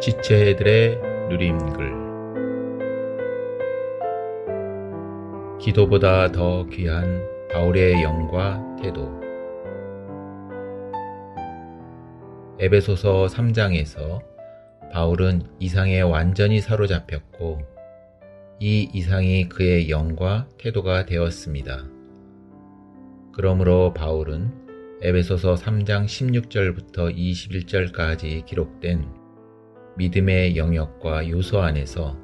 지체들의 누림글 기도보다 더 귀한 바울의 영과 태도 에베소서 3장에서 바울은 이상에 완전히 사로잡혔고 이 이상이 그의 영과 태도가 되었습니다. 그러므로 바울은 에베소서 3장 16절부터 21절까지 기록된 믿음의 영역과 요소 안에서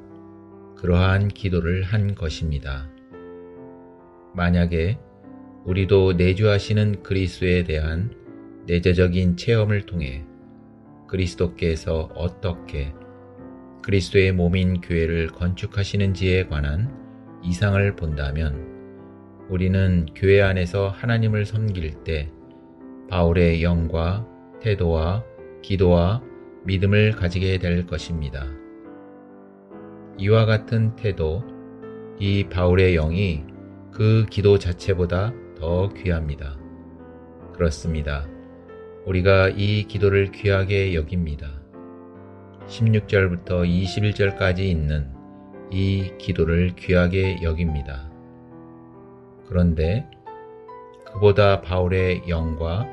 그러한 기도를 한 것입니다. 만약에 우리도 내주하시는 그리스도에 대한 내재적인 체험을 통해 그리스도께서 어떻게 그리스도의 몸인 교회를 건축하시는지에 관한 이상을 본다면 우리는 교회 안에서 하나님을 섬길 때 바울의 영과 태도와 기도와 믿음을 가지게 될 것입니다. 이와 같은 태도, 이 바울의 영이 그 기도 자체보다 더 귀합니다. 그렇습니다. 우리가 이 기도를 귀하게 여깁니다. 16절부터 21절까지 있는 이 기도를 귀하게 여깁니다. 그런데 그보다 바울의 영과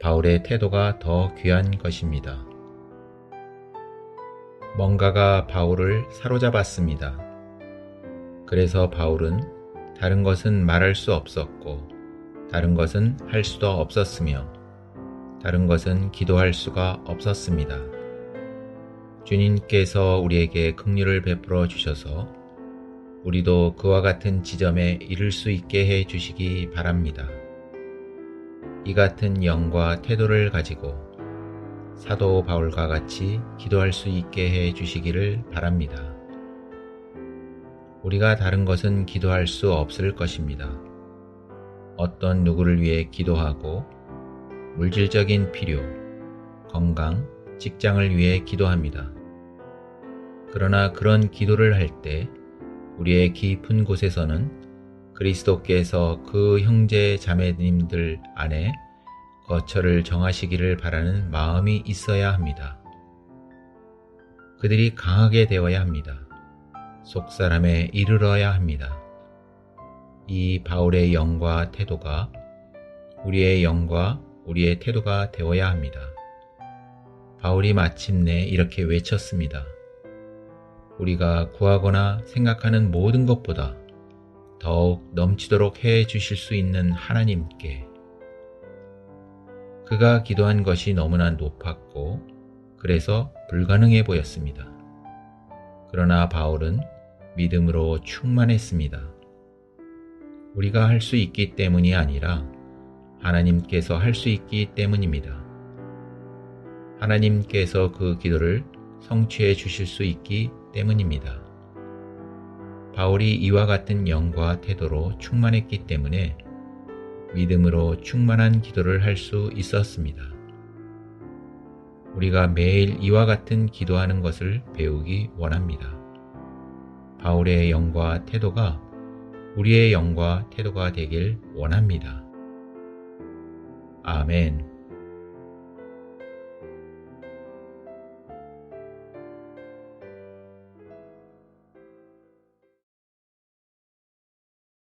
바울의 태도가 더 귀한 것입니다. 뭔가가 바울을 사로잡았습니다. 그래서 바울은 다른 것은 말할 수 없었고, 다른 것은 할 수도 없었으며, 다른 것은 기도할 수가 없었습니다. 주님께서 우리에게 긍휼을 베풀어 주셔서 우리도 그와 같은 지점에 이를 수 있게 해 주시기 바랍니다. 이 같은 영과 태도를 가지고 사도 바울과 같이 기도할 수 있게 해 주시기를 바랍니다. 우리가 다른 것은 기도할 수 없을 것입니다. 어떤 누구를 위해 기도하고 물질적인 필요, 건강, 직장을 위해 기도합니다. 그러나 그런 기도를 할 때 우리의 깊은 곳에서는 그리스도께서 그 형제 자매님들 안에 거처를 정하시기를 바라는 마음이 있어야 합니다. 그들이 강하게 되어야 합니다. 속사람에 이르러야 합니다. 이 바울의 영과 태도가 우리의 영과 우리의 태도가 되어야 합니다. 바울이 마침내 이렇게 외쳤습니다. 우리가 구하거나 생각하는 모든 것보다 더욱 넘치도록 해 주실 수 있는 하나님께 그가 기도한 것이 너무나 높았고 그래서 불가능해 보였습니다. 그러나 바울은 믿음으로 충만했습니다. 우리가 할 수 있기 때문이 아니라 하나님께서 할 수 있기 때문입니다. 하나님께서 그 기도를 성취해 주실 수 있기 때문입니다. 바울이 이와 같은 영과 태도로 충만했기 때문에 믿음으로 충만한 기도를 할 수 있었습니다. 우리가 매일 이와 같은 기도하는 것을 배우기 원합니다. 바울의 영과 태도가 우리의 영과 태도가 되길 원합니다. 아멘.